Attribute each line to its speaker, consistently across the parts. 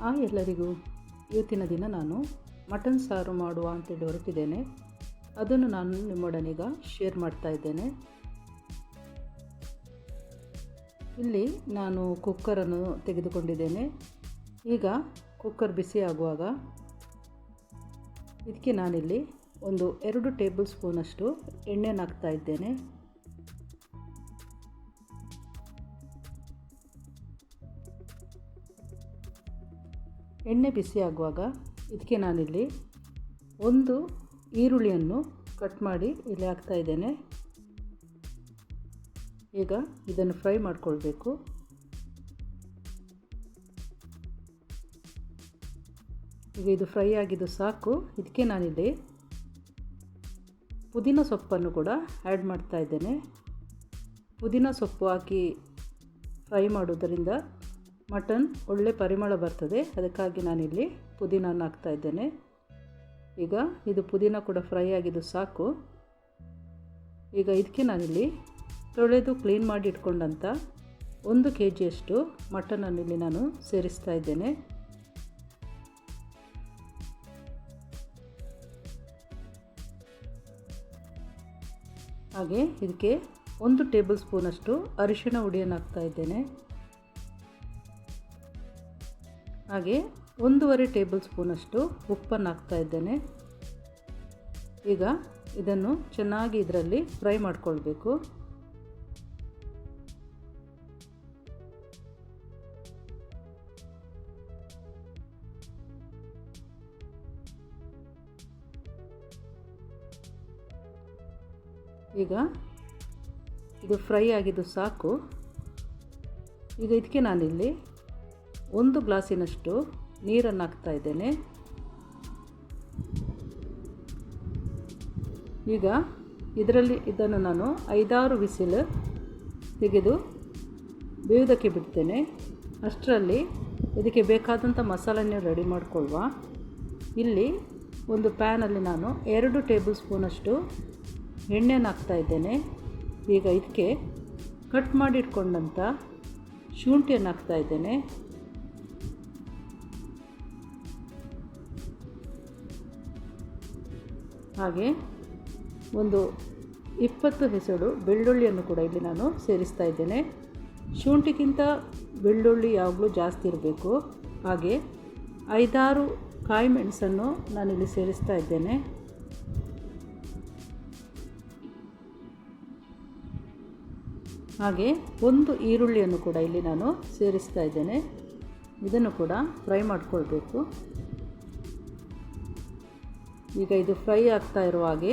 Speaker 1: ಆ ಎಲ್ಲರಿಗೂ ಇವತ್ತಿನ ದಿನ ನಾನು ಮಟನ್ ಸಾರು ಮಾಡುವ ಅಂತೇಳಿ ಹೊರಟಿದ್ದೇನೆ. ಅದನ್ನು ನಾನು ನಿಮ್ಮೊಡನೀಗ ಶೇರ್ ಮಾಡ್ತಾ ಇದ್ದೇನೆ. ಇಲ್ಲಿ ನಾನು ಕುಕ್ಕರನ್ನು ತೆಗೆದುಕೊಂಡಿದ್ದೇನೆ. ಈಗ ಕುಕ್ಕರ್ ಬಿಸಿ ಆಗುವಾಗ ಇದಕ್ಕೆ ನಾನಿಲ್ಲಿ ಒಂದು ಎರಡು ಟೇಬಲ್ ಸ್ಪೂನಷ್ಟು ಎಣ್ಣೆನ ಹಾಕ್ತಾ ಇದ್ದೇನೆ. ಎಣ್ಣೆ ಬಿಸಿ ಆಗುವಾಗ ಇದಕ್ಕೆ ನಾನಿಲ್ಲಿ ಒಂದು ಈರುಳ್ಳಿಯನ್ನು ಕಟ್ ಮಾಡಿ ಇಲ್ಲಿ ಹಾಕ್ತಾ ಇದ್ದೇನೆ. ಈಗ ಇದನ್ನು ಫ್ರೈ ಮಾಡಿಕೊಳ್ಬೇಕು. ಈಗ ಇದು ಫ್ರೈ ಆಗಿದ್ದು ಸಾಕು. ಇದಕ್ಕೆ ನಾನಿಲ್ಲಿ ಪುದೀನ ಸೊಪ್ಪನ್ನು ಕೂಡ ಆ್ಯಡ್ ಮಾಡ್ತಾ ಇದ್ದೇನೆ. ಪುದೀನ ಸೊಪ್ಪು ಹಾಕಿ ಫ್ರೈ ಮಾಡೋದರಿಂದ ಮಟನ್ ಒಳ್ಳೆ ಪರಿಮಳ ಬರ್ತದೆ. ಅದಕ್ಕಾಗಿ ನಾನಿಲ್ಲಿ ಪುದೀನ ಹಾಕ್ತಾ ಇದ್ದೇನೆ. ಈಗ ಇದು ಪುದೀನ ಕೂಡ ಫ್ರೈ ಆಗಿದ್ದು ಸಾಕು. ಈಗ ಇದಕ್ಕೆ ನಾನಿಲ್ಲಿ ತೊಳೆದು ಕ್ಲೀನ್ ಮಾಡಿ ಇಟ್ಕೊಂಡಂಥ ಒಂದು ಕೆ ಜಿಯಷ್ಟು ಮಟನನ್ನು ಇಲ್ಲಿ ನಾನು ಸೇರಿಸ್ತಾ ಇದ್ದೇನೆ. ಹಾಗೆ ಇದಕ್ಕೆ ಒಂದು ಟೇಬಲ್ ಸ್ಪೂನಷ್ಟು ಅರಿಶಿಣ ಹುಡಿಯನ್ನು ಹಾಕ್ತಾ ಇದ್ದೇನೆ. ಹಾಗೆ ಒಂದೂವರೆ ಟೇಬಲ್ ಸ್ಪೂನಷ್ಟು ಉಪ್ಪನ್ನು ಹಾಕ್ತಾ ಇದ್ದೇನೆ. ಈಗ ಇದನ್ನು ಚೆನ್ನಾಗಿ ಇದರಲ್ಲಿ ಫ್ರೈ ಮಾಡಿಕೊಳ್ಬೇಕು. ಈಗ ಇದು ಫ್ರೈ ಆಗಿದ್ದು ಸಾಕು. ಈಗ ಇದಕ್ಕೆ ನಾನಿಲ್ಲಿ ಒಂದು ಗ್ಲಾಸಿನಷ್ಟು ನೀರನ್ನು ಹಾಕ್ತಾ ಇದ್ದೇನೆ. ಈಗ ಇದರಲ್ಲಿ ಇದನ್ನು ನಾನು ಐದಾರು ವಿಸಿಲ್ ತೆಗೆದು ಬೇಯೋದಕ್ಕೆ ಬಿಡ್ತೇನೆ. ಅಷ್ಟರಲ್ಲಿ ಇದಕ್ಕೆ ಬೇಕಾದಂಥ ಮಸಾಲನ್ನು ರೆಡಿ ಮಾಡಿಕೊಳ್ಳುವ ಇಲ್ಲಿ ಒಂದು ಪ್ಯಾನಲ್ಲಿ ನಾನು ಎರಡು ಟೇಬಲ್ ಸ್ಪೂನಷ್ಟು ಎಣ್ಣೆನ ಹಾಕ್ತಾ ಇದ್ದೇನೆ. ಈಗ ಇದಕ್ಕೆ ಕಟ್ ಮಾಡಿಟ್ಕೊಂಡಂಥ ಶುಂಠಿಯನ್ನು ಹಾಕ್ತಾ ಇದ್ದೇನೆ. ಹಾಗೆ ಒಂದು ಇಪ್ಪತ್ತು ಹೆಸರು ಬೆಳ್ಳುಳ್ಳಿಯನ್ನು ಕೂಡ ಇಲ್ಲಿ ನಾನು ಸೇರಿಸ್ತಾ ಇದ್ದೇನೆ. ಶುಂಠಿಗಿಂತ ಬೆಳ್ಳುಳ್ಳಿ ಯಾವಾಗಲೂ ಜಾಸ್ತಿ ಇರಬೇಕು. ಹಾಗೆ ಐದಾರು ಕಾಯಿ ಮೆಣಸನ್ನು ನಾನಿಲ್ಲಿ ಸೇರಿಸ್ತಾ ಇದ್ದೇನೆ. ಹಾಗೆ ಒಂದು ಈರುಳ್ಳಿಯನ್ನು ಕೂಡ ಇಲ್ಲಿ ನಾನು ಸೇರಿಸ್ತಾ ಇದ್ದೇನೆ. ಇದನ್ನು ಕೂಡ ಫ್ರೈ ಮಾಡಿಕೊಳ್ಬೇಕು. ಈಗ ಇದು ಫ್ರೈ ಆಗ್ತಾ ಇರುವ ಹಾಗೆ.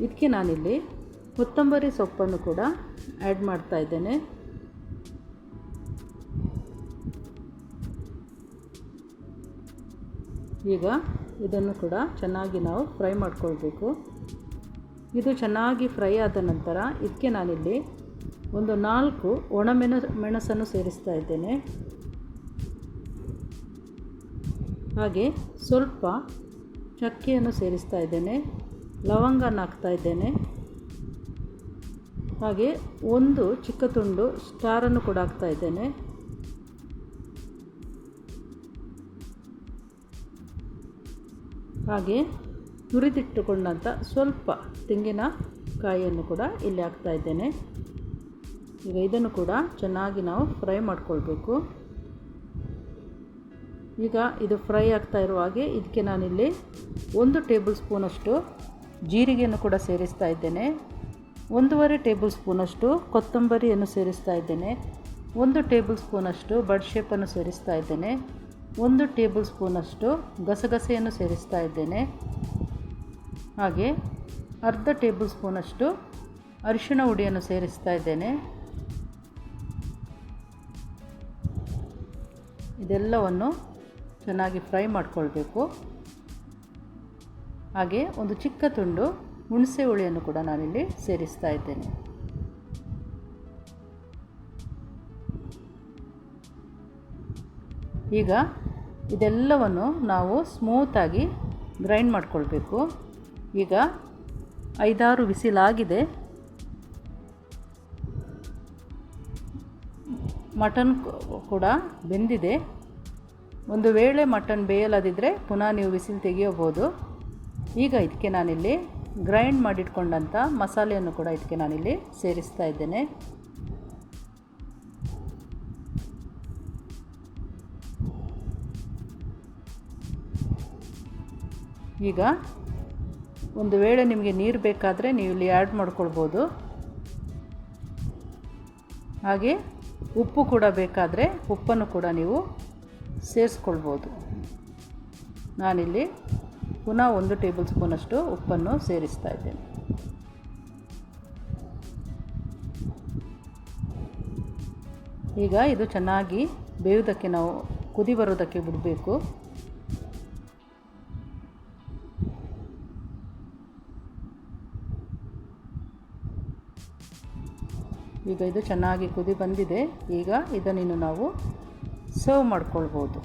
Speaker 1: ಇದಕ್ಕೆ ನಾನಿಲ್ಲಿ ಕೊತ್ತಂಬರಿ ಸೊಪ್ಪನ್ನು ಕೂಡ ಆ್ಯಡ್ ಮಾಡ್ತಾ ಇದ್ದೇನೆ. ಈಗ ಇದನ್ನು ಕೂಡ ಚೆನ್ನಾಗಿ ನಾವು ಫ್ರೈ ಮಾಡಿಕೊಳ್ಬೇಕು. ಇದು ಚೆನ್ನಾಗಿ ಫ್ರೈ ಆದ ನಂತರ ಇದಕ್ಕೆ ನಾನಿಲ್ಲಿ ಒಂದು ನಾಲ್ಕು ಒಣ ಮೆಣ ಮೆಣಸನ್ನು ಸೇರಿಸ್ತಾ ಇದ್ದೇನೆ. ಹಾಗೆ ಸ್ವಲ್ಪ ಚಕ್ಕೆಯನ್ನು ಸೇರಿಸ್ತಾ ಇದ್ದೇನೆ, ಲವಂಗನ ಹಾಕ್ತಾ ಇದ್ದೇನೆ. ಹಾಗೆ ಒಂದು ಚಿಕ್ಕ ತುಂಡು ಸ್ಟಾರನ್ನು ಕೂಡ ಹಾಕ್ತಾ ಇದ್ದೇನೆ. ಹಾಗೆ ತುರಿದಿಟ್ಟುಕೊಂಡಂಥ ಸ್ವಲ್ಪ ತೆಂಗಿನ ಕಾಯಿಯನ್ನು ಕೂಡ ಇಲ್ಲಿ ಹಾಕ್ತಾ ಇದ್ದೇನೆ. ಈಗ ಇದನ್ನು ಕೂಡ ಚೆನ್ನಾಗಿ ನಾವು ಫ್ರೈ ಮಾಡಿಕೊಳ್ಬೇಕು. ಈಗ ಇದು ಫ್ರೈ ಆಗ್ತಾ ಇರುವ ಹಾಗೆ ಇದಕ್ಕೆ ನಾನಿಲ್ಲಿ ಒಂದು ಟೇಬಲ್ ಸ್ಪೂನಷ್ಟು ಜೀರಿಗೆಯನ್ನು ಕೂಡ ಸೇರಿಸ್ತಾ ಇದ್ದೇನೆ. ಒಂದೂವರೆ ಟೇಬಲ್ ಸ್ಪೂನಷ್ಟು ಕೊತ್ತಂಬರಿಯನ್ನು ಸೇರಿಸ್ತಾ ಇದ್ದೇನೆ. ಒಂದು ಟೇಬಲ್ ಸ್ಪೂನಷ್ಟು ಬಡ್ಶೇಪನ್ನು ಸೇರಿಸ್ತಾ ಇದ್ದೇನೆ. ಒಂದು ಟೇಬಲ್ ಸ್ಪೂನಷ್ಟು ಗಸಗಸೆಯನ್ನು ಸೇರಿಸ್ತಾ ಇದ್ದೇನೆ. ಹಾಗೆ ಅರ್ಧ ಟೇಬಲ್ ಸ್ಪೂನಷ್ಟು ಅರಿಶಿಣ ಹುಡಿಯನ್ನು ಸೇರಿಸ್ತಾ ಇದ್ದೇನೆ. ಇದೆಲ್ಲವನ್ನು ಚೆನ್ನಾಗಿ ಫ್ರೈ ಮಾಡಿಕೊಳ್ಬೇಕು. ಹಾಗೆ ಒಂದು ಚಿಕ್ಕ ತುಂಡು ಹುಣಸೆ ಹುಳಿಯನ್ನು ಕೂಡ ನಾನಿಲ್ಲಿ ಸೇರಿಸ್ತಾ ಇದ್ದೇನೆ. ಈಗ ಇದೆಲ್ಲವನ್ನು ನಾವು ಸ್ಮೂತಾಗಿ ಗ್ರೈಂಡ್ ಮಾಡಿಕೊಳ್ಬೇಕು. ಈಗ ಐದಾರು ವಿಸಿಲಾಗಿದೆ ಮಟನ್ ಕೂಡ ಬೆಂದಿದೆ. ಒಂದು ವೇಳೆ ಮಟನ್ ಬೇಯಲ್ಲದಿದ್ದರೆ ಪುನಃ ನೀವು ಬಿಸಿಲು ತೆಗೆಯಬೋದು ಈಗ ಇದಕ್ಕೆ ನಾನಿಲ್ಲಿ ಗ್ರೈಂಡ್ ಮಾಡಿಟ್ಕೊಂಡಂಥ ಮಸಾಲೆಯನ್ನು ಕೂಡ ಇದಕ್ಕೆ ನಾನಿಲ್ಲಿ ಸೇರಿಸ್ತಾ ಇದ್ದೇನೆ. ಈಗ ಒಂದು ವೇಳೆ ನಿಮಗೆ ನೀರು ಬೇಕಾದರೆ ನೀವು ಇಲ್ಲಿ ಆ್ಯಡ್ ಮಾಡ್ಕೊಳ್ಬೋದು. ಹಾಗೆ ಉಪ್ಪು ಕೂಡ ಬೇಕಾದರೆ ಉಪ್ಪನ್ನು ಕೂಡ ನೀವು ಸೇರಿಸ್ಕೊಳ್ಬೋದು. ನಾನಿಲ್ಲಿ ಪುನಃ ಒಂದು ಟೇಬಲ್ ಸ್ಪೂನಷ್ಟು ಉಪ್ಪನ್ನು ಸೇರಿಸ್ತಾ ಇದ್ದೇನೆ. ಈಗ ಇದು ಚೆನ್ನಾಗಿ ಬೇಯುವುದಕ್ಕೆ ನಾವು ಕುದಿ ಬರೋದಕ್ಕೆ ಬಿಡಬೇಕು. ಈಗ ಇದು ಚೆನ್ನಾಗಿ ಕುದಿ ಬಂದಿದೆ. ಈಗ ಇದನ್ನು ನಾವು ಸರ್ವ್ ಮಾಡ್ಕೊಳ್ಬೋದು.